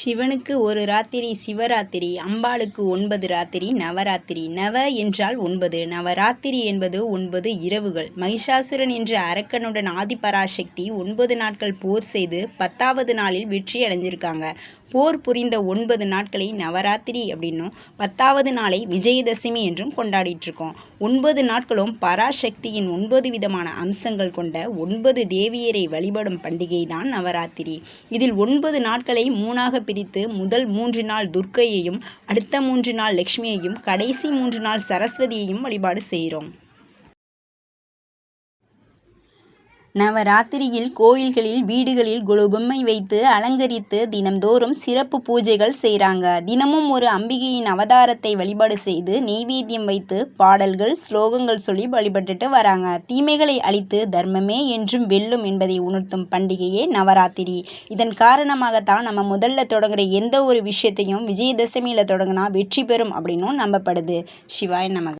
சிவனுக்கு ஒரு ராத்திரி சிவராத்திரி அம்பாளுக்கு ஒன்பது ராத்திரி நவராத்திரி. நவ என்றால் ஒன்பது. நவராத்திரி என்பது ஒன்பது இரவுகள். மகிஷாசுரன் என்ற அரக்கனுடன் ஆதிபராசக்தி ஒன்பது நாட்கள் போர் செய்து பத்தாவது நாளில் வெற்றி அடைஞ்சிருக்காங்க. போர் புரிந்த ஒன்பது நாட்களை நவராத்திரி அப்படின்னும் பத்தாவது நாளை விஜயதசமி என்றும் கொண்டாடிட்டு இருக்கோம் ஒன்பது நாட்களும் பராசக்தியின் ஒன்பது விதமான அம்சங்கள் கொண்ட ஒன்பது தேவியரை வழிபடும் பண்டிகை தான் நவராத்திரி. இதில் ஒன்பது நாட்களை மூணாக பிரித்து முதல் மூன்று நாள் துர்க்கையையும் அடுத்த மூன்று நாள் லக்ஷ்மியையும் கடைசி மூன்று நாள் சரஸ்வதியையும் வழிபாடு செய்கிறோம். நவராத்திரியில் கோயில்களில் வீடுகளில் குலுபொம்மை வைத்து அலங்கரித்து தினம்தோறும் சிறப்பு பூஜைகள் செய்கிறாங்க தினமும் ஒரு அம்பிகையின் அவதாரத்தை வழிபாடு செய்து நெய்வேத்தியம் வைத்து பாடல்கள் ஸ்லோகங்கள் சொல்லி வழிபட்டுட்டு வராங்க. தீமைகளை அழித்து தர்மமே என்றும் வெல்லும் என்பதை உணர்த்தும் பண்டிகையே நவராத்திரி. இதன் காரணமாகத்தான் நம்ம முதல்ல தொடங்குற எந்த ஒரு விஷயத்தையும் விஜயதசமியில் தொடங்கினா வெற்றி பெறும் அப்படின்னும் நம்பப்படுது. சிவாய் நமக.